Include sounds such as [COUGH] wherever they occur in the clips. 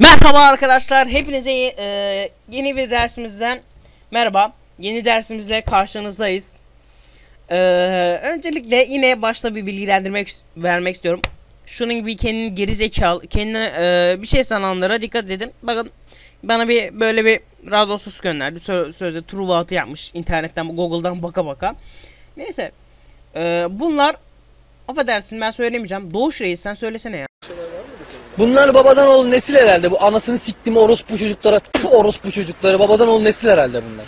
Merhaba arkadaşlar, hepinize e, yeni bir dersimizden merhaba. Yeni dersimizle karşınızdayız. E, öncelikle yine başta bir bilgilendirmek vermek istiyorum. Şunun gibi kendini geri zekalı, kendine e, bir şey sananlara dikkat edin. Bakın bana bir böyle bir radyosuz gönderdi. Sö sözde Truvat'ı yapmış internetten, Google'dan baka baka. Neyse. E, bunlar affedersin ben söylemeyeceğim. Doğuş Reis sen söylesene ya. Bunlar babadan oğlu nesil herhalde. Bu anasını siktim orospu çocuklara. Tüh orospu çocukları. Babadan oğlu nesil herhalde bunlar.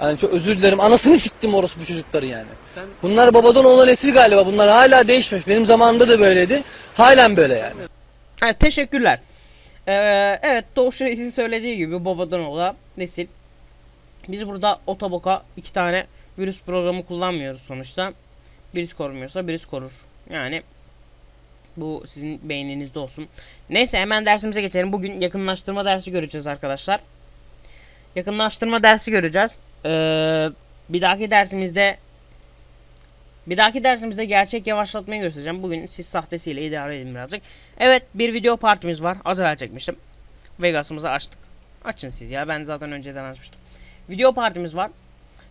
Yani çok özür dilerim. Anasını siktim orospu çocukları yani. Sen Bunlar babadan oğlu nesil galiba. Bunlar hala değişmiş. Benim zamanımda da böyleydi. Halen böyle yani. Evet teşekkürler. Ee, evet Doğuş Reis'in söylediği gibi babadan oğula nesil. Biz burada otoboka iki tane virüs programı kullanmıyoruz sonuçta. Birisi korumuyorsa birisi korur. Yani bu sizin beyninizde olsun. Neyse hemen dersimize geçelim. Bugün yakınlaştırma dersi göreceğiz arkadaşlar. Yakınlaştırma dersi göreceğiz. Ee, bir dahaki dersimizde bir dahaki dersimizde gerçek yavaşlatmayı göstereceğim. Bugün siz sahtesiyle idare edin birazcık. Evet bir video partimiz var. Az evvel çekmiştim. Vegas'ımızı açtık. Açın siz ya ben zaten önceden açmıştım. Video partimiz var.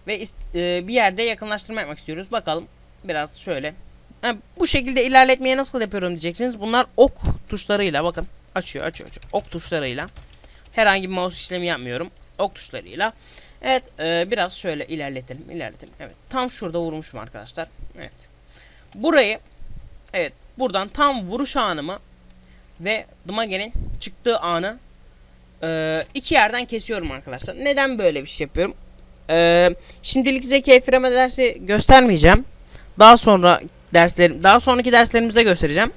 Ve e, bir yerde yakınlaştırma yapmak istiyoruz. Bakalım biraz şöyle. Ha, bu şekilde ilerletmeye nasıl yapıyorum diyeceksiniz. Bunlar ok tuşlarıyla bakın. Açıyor açıyor açıyor. Ok tuşlarıyla. Herhangi bir mouse işlemi yapmıyorum. Ok tuşlarıyla. Evet e, biraz şöyle ilerletelim ilerletelim. Evet tam şurada vurmuşum arkadaşlar. Evet. Burayı evet buradan tam vuruş anımı ve Dmage'nin çıktığı anı e, iki yerden kesiyorum arkadaşlar. Neden böyle bir şey yapıyorum? E, şimdilik size keyfireme dersi göstermeyeceğim. Daha sonra derslerim daha sonraki derslerimizde göstereceğim.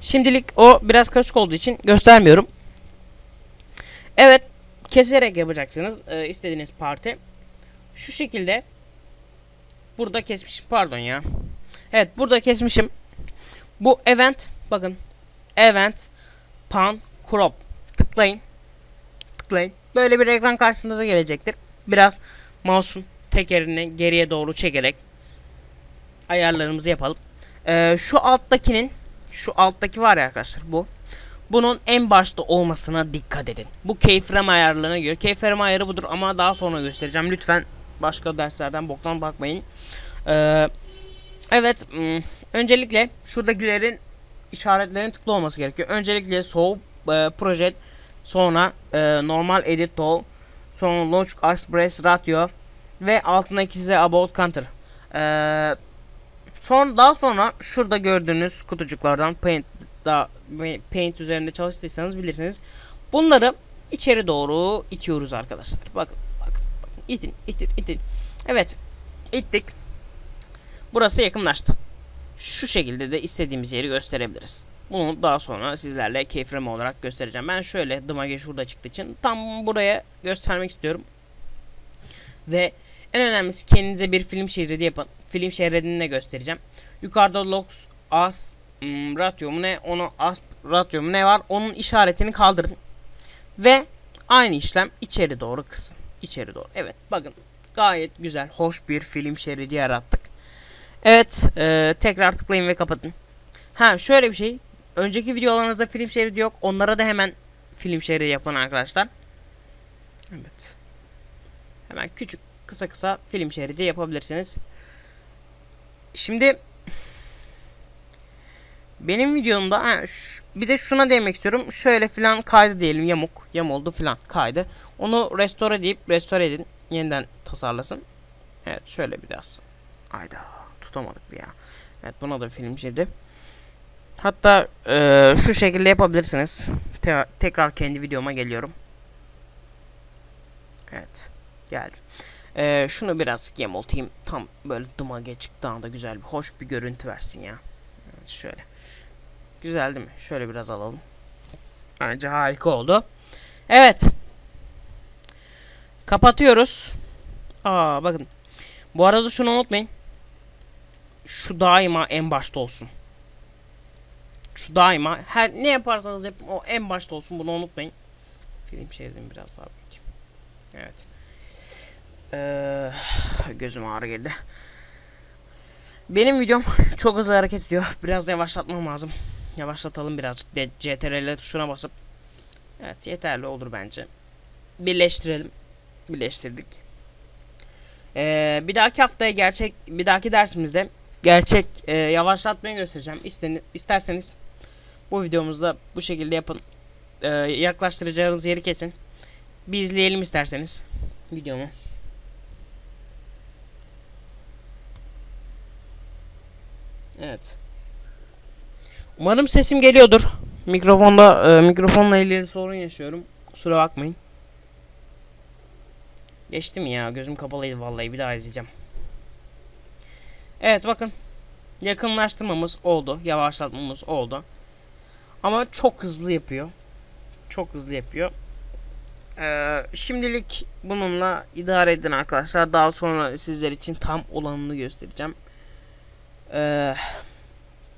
Şimdilik o biraz karışık olduğu için göstermiyorum. Evet, keserek yapacaksınız e, istediğiniz parti. Şu şekilde burada kesmişim pardon ya. Evet, burada kesmişim. Bu event bakın. Event pan crop tıklayın. Tıklayın. Böyle bir ekran karşınıza gelecektir. Biraz mouse'un tekerini geriye doğru çekerek ayarlarımızı yapalım. Ee, şu alttakinin şu alttaki var ya arkadaşlar bu. Bunun en başta olmasına dikkat edin. Bu keyframe ayarlarına göre. Keyframe ayarı budur ama daha sonra göstereceğim. Lütfen başka derslerden boktan bakmayın. Ee, evet. hmm, Öncelikle şuradakilerin işaretlerin tıklı olması gerekiyor. Öncelikle Soğuk e, Project sonra e, normal edit tool sonra launch express ratio ve altındaki size about counter. Ee, Son daha sonra şurada gördüğünüz kutucuklardan paint da paint üzerinde çalıştıysanız bilirsiniz. Bunları içeri doğru itiyoruz arkadaşlar. Bakın bakın bakın itin itin itin. Evet ittik. Burası yakınlaştı. Şu şekilde de istediğimiz yeri gösterebiliriz. Bunu daha sonra sizlerle keyframe olarak göstereceğim. Ben şöyle dımage şurada çıktığı için tam buraya göstermek istiyorum. Ve en önemlisi kendinize bir film şeridi yapın. Film şeridini de göstereceğim. Yukarıda logs as hmm, ratio mu ne onu as ratio mu ne var onun işaretini kaldırın. Ve aynı işlem içeri doğru kısın. İçeri doğru. Evet bakın gayet güzel hoş bir film şeridi yarattık. Evet e, tekrar tıklayın ve kapatın. Ha şöyle bir şey. Önceki videolarınızda film şeridi yok. Onlara da hemen film şeridi yapın arkadaşlar. Evet. Hemen küçük kısa kısa film şeridi yapabilirsiniz. Şimdi benim videomda bir de şuna değinmek istiyorum. Şöyle filan kaydı diyelim yamuk. Yam oldu filan kaydı. Onu restore deyip restore edin. Yeniden tasarlasın. Evet şöyle biraz. Ayda tutamadık bir ya. Evet buna da film şeridi. Hatta e, şu şekilde yapabilirsiniz. Te- tekrar kendi videoma geliyorum. Evet. Geldim. Ee, şunu biraz yamultayım. Tam böyle dımage çıktığında güzel bir hoş bir görüntü versin ya. Evet, şöyle. Güzel değil mi? Şöyle biraz alalım. Bence harika oldu. Evet. Kapatıyoruz. Aa bakın. Bu arada şunu unutmayın. Şu daima en başta olsun. Şu daima her ne yaparsanız yapın o en başta olsun bunu unutmayın. Film şeridini biraz daha büyüteyim. Evet. Ee, [SIGHS] gözüm ağrı geldi. Benim videom [LAUGHS] çok hızlı hareket ediyor. Biraz yavaşlatmam lazım. Yavaşlatalım birazcık. CTRL tuşuna basıp. Evet yeterli olur bence. Birleştirelim. Birleştirdik. Ee, bir dahaki haftaya gerçek bir dahaki dersimizde gerçek e, yavaşlatmayı göstereceğim. İsteni, isterseniz bu videomuzda bu şekilde yapın. Ee, yaklaştıracağınız yeri kesin. Bir izleyelim isterseniz videomu. Evet. Umarım sesim geliyordur. Mikrofonda e, mikrofonla ilgili sorun yaşıyorum. Kusura bakmayın. Geçti mi ya? Gözüm kapalıydı vallahi bir daha izleyeceğim. Evet bakın. Yakınlaştırmamız oldu. Yavaşlatmamız oldu. Ama çok hızlı yapıyor. Çok hızlı yapıyor. Ee, şimdilik bununla idare edin arkadaşlar. Daha sonra sizler için tam olanını göstereceğim. Ee,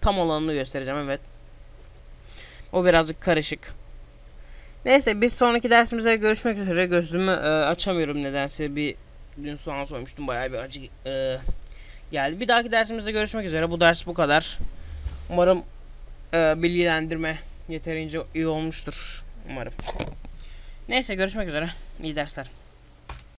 tam olanını göstereceğim evet. O birazcık karışık. Neyse biz sonraki dersimizde görüşmek üzere. Gözümü e, açamıyorum nedense bir dün soğan soymuştum bayağı bir acı e, geldi. Bir dahaki dersimizde görüşmek üzere. Bu ders bu kadar. Umarım e, bilgilendirme yeterince iyi olmuştur. Umarım. Neyse görüşmek üzere. İyi dersler.